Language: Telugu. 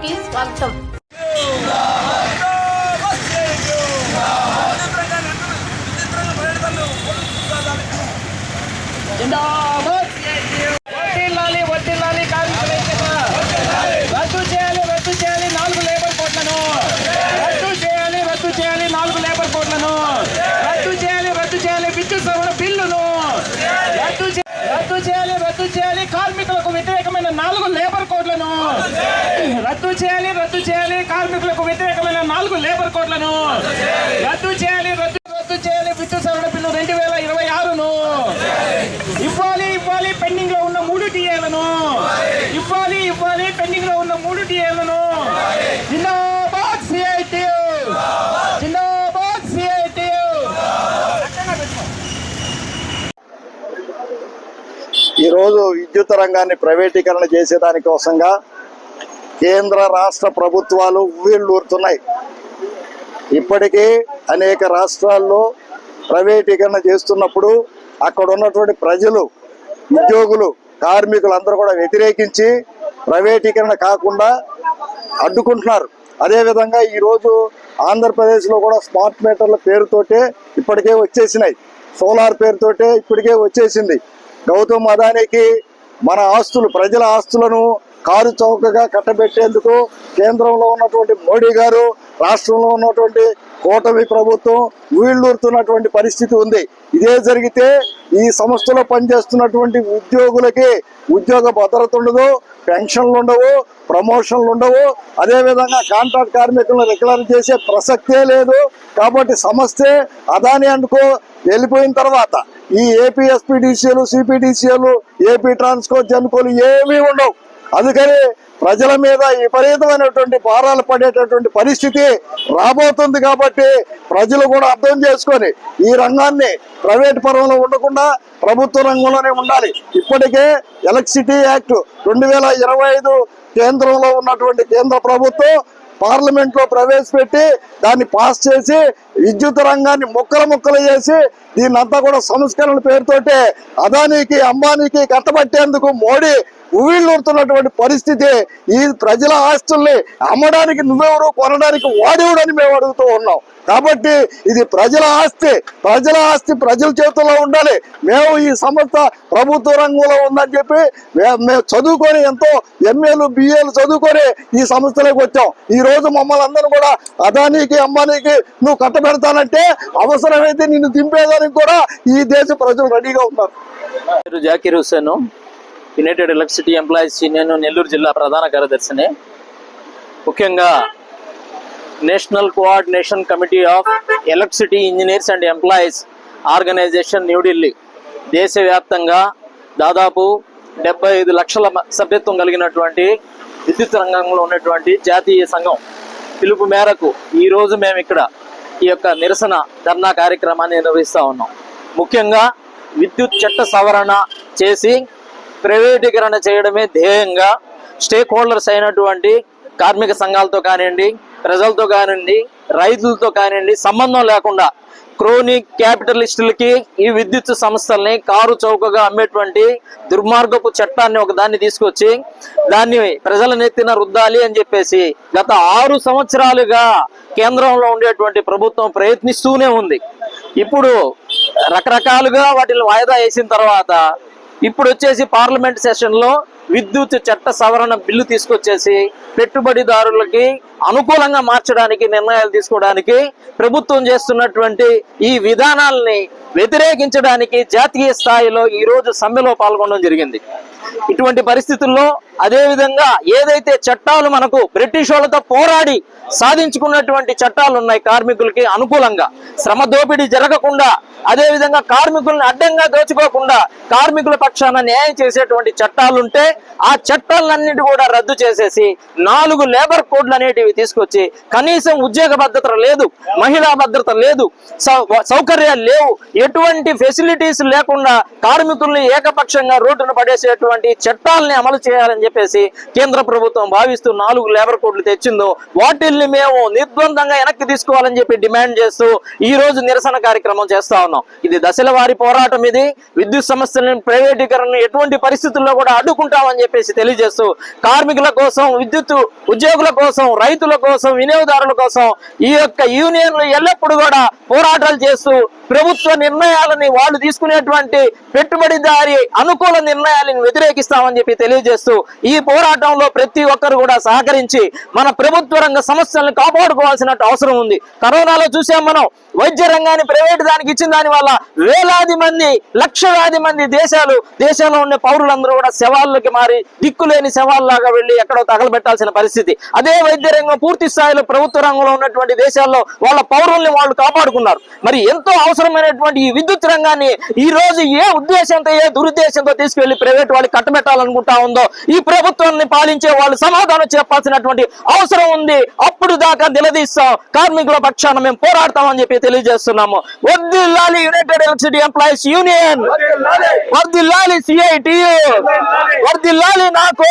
కి స్వాగతం. వడ్డీలాలి వడ్డీలాలి కార్మికుల ఐక్యత రద్దు చేయాలి రద్దు చేయాలి నాలుగు లేబర్ కోట్లను రద్దు చేయాలి రద్దు చేయాలి నాలుగు లేబర్ కోట్లను రద్దు చేయాలి రద్దు చేయాలి విద్యుత్ సవరణ బిల్లును రద్దు చే- రద్దు చేయాలి రద్దు చేయాలి కార్మికులకు వ్యతిరేకమైన నాలుగు లేబర్ కోడ్లను రద్దు చేయాలి రద్దు చేయాలి. కార్మికులకు వ్యతిరేకమైన నాలుగు లేబర్ కోడ్లను రద్దు చేయాలి రద్దు రద్దు చేయాలి. విద్యుత్ సవరణ బిల్లు రెండు వేల ఇరవై ఆరును ఇవ్వాలి ఇవ్వాలి. పెండింగ్లో ఉన్న మూడు టీఏలను ఇవ్వాలి ఇవ్వాలి. పెండింగ్లో ఉన్న మూడు టీఏలను జిందాబాద్ సిఐటియు జిందాబాద్ సిఐటియు ఈరోజు విద్యుత్ రంగాన్ని ప్రైవేటీకరణ చేసేదాని కోసంగా కేంద్ర రాష్ట్ర ప్రభుత్వాలు ఊరుతున్నాయి ఇప్పటికే అనేక రాష్ట్రాల్లో ప్రైవేటీకరణ చేస్తున్నప్పుడు అక్కడ ఉన్నటువంటి ప్రజలు ఉద్యోగులు కార్మికులు అందరూ కూడా వ్యతిరేకించి ప్రైవేటీకరణ కాకుండా అడ్డుకుంటున్నారు. అదేవిధంగా ఈరోజు ఆంధ్రప్రదేశ్లో కూడా స్మార్ట్ మీటర్ల పేరుతోటే ఇప్పటికే వచ్చేసినాయి. సోలార్ పేరుతోటే ఇప్పటికే వచ్చేసింది. గౌతమ్ అదానికి మన ఆస్తులు ప్రజల ఆస్తులను కారు చౌకగా కట్టబెట్టేందుకు కేంద్రంలో ఉన్నటువంటి మోడీ గారు రాష్ట్రంలో ఉన్నటువంటి కూటమి ప్రభుత్వం వీళ్ళూరుతున్నటువంటి పరిస్థితి ఉంది. ఇదే జరిగితే ఈ సంస్థలో పనిచేస్తున్నటువంటి ఉద్యోగులకి ఉద్యోగ భద్రత ఉండదు పెన్షన్లు ఉండవు ప్రమోషన్లు ఉండవు. అదేవిధంగా కాంట్రాక్ట్ కార్మికులను రెగ్యులర్ చేసే ప్రసక్తే లేదు. కాబట్టి సంస్థే అదాని అనుకో వెళ్ళిపోయిన తర్వాత ఈ ఏపీ సిపిడిసిఎలు ఏపీ ట్రాన్స్కో జన్కోలు ఏమీ ఉండవు. అందుకని ప్రజల మీద విపరీతమైనటువంటి భారాలు పడేటటువంటి పరిస్థితి రాబోతుంది కాబట్టి ప్రజలు కూడా అర్థం చేసుకొని ఈ రంగాన్ని ప్రైవేట్ పరంలో ఉండకుండా ప్రభుత్వ రంగంలోనే ఉండాలి. ఇప్పటికే ఎలక్ట్రిసిటీ యాక్ట్ రెండు వేల ఇరవై ఐదు కేంద్రంలో ఉన్నటువంటి కేంద్ర ప్రభుత్వం పార్లమెంట్లో ప్రవేశపెట్టి దాన్ని పాస్ చేసి విద్యుత్ రంగాన్ని ముక్కలు ముక్కలు చేసి దీన్నంతా కూడా సంస్కరణ పేరుతోటే అదానికి అంబానీకి కట్టబట్టేందుకు మోడీ ఉవ్విళ్ళూరుతున్నటువంటి పరిస్థితి ఈ ప్రజల ఆస్తుల్ని అమ్మడానికి నువ్వెవరు కొనడానికి వాడేవుడని మేము అడుగుతూ ఉన్నాం. కాబట్టి ఇది ప్రజల ఆస్తి ప్రజల ఆస్తి ప్రజల చేతుల్లో ఉండాలి. మేము ఈ సంస్థ ప్రభుత్వ రంగంలో ఉందని చెప్పి మేము చదువుకొని ఎంతో ఎంఏలు బిఏలు చదువుకొని ఈ సంస్థలోకి వచ్చాం. ఈ రోజు మమ్మల్ని అందరూ కూడా అదానికి అంబానీకి నువ్వు కట్టబెడతానంటే అవసరమైతే నిన్ను దింపేదానికి కూడా ఈ దేశ ప్రజలు రెడీగా ఉన్నారు. Zakir Hussain. United electricity employees union Nellore జిల్లా ప్రధాన కార్యదర్శిని. ముఖ్యంగా national coordination committee of electricity engineers and employees organisation New Delhi దేశవ్యాప్తంగా దాదాపు డెబ్బై ఐదు లక్షల సభ్యత్వం కలిగినటువంటి విద్యుత్ రంగంలో ఉన్నటువంటి జాతీయ సంఘం. పిలుపు మేరకు ఈరోజు మేము ఇక్కడ ఈ యొక్క నిరసన ధర్నా కార్యక్రమాన్ని నిర్వహిస్తా ఉన్నాం. ముఖ్యంగా విద్యుత్ చట్ట సవరణ చేసి ప్రైవేటీకరణ చేయడమే ధ్యేయంగా స్టేక్ హోల్డర్స్ అయినటువంటి కార్మిక సంఘాలతో కానివ్వండి ప్రజలతో కానివ్వండి రైతులతో కానివ్వండి సంబంధం లేకుండా క్రోనిక్ క్యాపిటలిస్టులకి ఈ విద్యుత్ సంస్థల్ని కారు చౌకగా అమ్మేటువంటి దుర్మార్గపు చట్టాన్ని ఒక దాన్ని తీసుకొచ్చి దాన్ని ప్రజల నెత్తిన రుద్దాలి అని చెప్పేసి గత ఆరు సంవత్సరాలుగా కేంద్రంలో ఉండేటువంటి ప్రభుత్వం ప్రయత్నిస్తూనే ఉంది. ఇప్పుడు రకరకాలుగా వాటిని వాయిదా వేసిన తర్వాత ఇప్పుడు వచ్చేసి పార్లమెంట్ సెషన్లో విద్యుత్ చట్ట సవరణ బిల్లు తీసుకొచ్చేసి పెట్టుబడిదారులకి అనుకూలంగా మార్చడానికి నిర్ణయాలు తీసుకోవడానికి ప్రభుత్వం చేస్తున్నటువంటి ఈ విధానాల్ని వ్యతిరేకించడానికి జాతీయ స్థాయిలో ఈ రోజు సమ్మెలో పాల్గొనడం జరిగింది. ఇటువంటి పరిస్థితుల్లో అదేవిధంగా ఏదైతే చట్టాలు మనకు బ్రిటిష్ వాళ్ళతో పోరాడి సాధించుకున్నటువంటి చట్టాలు ఉన్నాయి కార్మికులకి అనుకూలంగా శ్రమ దోపిడీ జరగకుండా అదేవిధంగా కార్మికులను అడ్డంగా దోచుకోకుండా కార్మికుల పక్షాన న్యాయం చేసేటువంటి చట్టాలుంటే ఆ చట్టాలన్నిటి కూడా రద్దు చేసేసి నాలుగు లేబర్ కోడ్లు అనేటివి తీసుకొచ్చి కనీసం ఉద్యోగ భద్రత లేదు మహిళా భద్రత లేదు సౌ- సౌకర్యాలు లేవు ఎటువంటి ఫెసిలిటీస్ లేకుండా కార్మికుల్ని ఏకపక్షంగా రోడ్డును పడేసేటువంటి చట్టాలని అమలు చేయాలని చెప్పేసి కేంద్ర ప్రభుత్వం భావిస్తూ నాలుగు లేబర్ కోడ్లు తెచ్చిందో వాటిల్ని మేము నిర్బంధంగా వెనక్కి తీసుకోవాలని చెప్పి డిమాండ్ చేస్తూ ఈ రోజు నిరసన కార్యక్రమం చేస్తా ఉన్నాం. ఇది దశల వారి పోరాటం ఇది. విద్యుత్ సమస్యలను ప్రైవేటీకరణ ఎటువంటి పరిస్థితుల్లో కూడా అడ్డుకుంటామని చెప్పేసి తెలియజేస్తూ కార్మికుల కోసం విద్యుత్ ఉద్యోగుల కోసం రైతుల కోసం వినియోగదారుల కోసం ఈ యొక్క యూనియన్లు ఎల్లప్పుడూ కూడా పోరాటాలు చేస్తూ ప్రభుత్వ నిర్ణయాలని వాళ్ళు తీసుకునేటువంటి పెట్టుబడిదారి అనుకూల నిర్ణయాలను వ్యతిరేకిస్తామని చెప్పి తెలియజేస్తూ ఈ పోరాటంలో ప్రతి ఒక్కరు కూడా సహకరించి మన ప్రభుత్వ రంగ సమస్యలను కాపాడుకోవాల్సిన అవసరం ఉంది. కరోనాలో చూసాం మనం వైద్య రంగాన్ని ప్రైవేట్ దానికి ఇచ్చిన దాని వల్ల వేలాది మంది లక్షలాది మంది దేశాలు దేశంలో ఉండే పౌరులందరూ కూడా శవాల్లోకి మారి దిక్కులేని శవాల్లాగా వెళ్ళి ఎక్కడో తగలబెట్టాల్సిన పరిస్థితి. అదే వైద్య రంగం పూర్తి స్థాయిలో ప్రభుత్వ రంగంలో ఉన్నటువంటి దేశాల్లో వాళ్ళ పౌరుల్ని వాళ్ళు కాపాడుకున్నారు. మరి ఎంతో అవసరమైనటువంటి ఈ విద్యుత్ రంగాన్ని ఈ రోజు ఏ ఉద్దేశంతో ఏ దురుద్దేశంతో తీసుకెళ్ళి ప్రైవేట్ వాళ్ళకి కట్టబెట్టాలనుకుంటా ఉందో ఈ ప్రభుత్వాన్ని పాలించే వాళ్ళు సమాధానం చెప్పాల్సినటువంటి అవసరం ఉంది. అప్పుడు దాకా నిలదీస్తాం. కార్మికుల పక్షాన మేము పోరాడతామని చెప్పి తెలియజేస్తున్నాము. వర్దిల్లాలి యునైటెడ్ ఎలక్ట్రిసిటీ ఎంప్లాయీస్ యూనియన్. వర్దిల్లాలి సిఐటియు వర్దిల్లాలి నాకు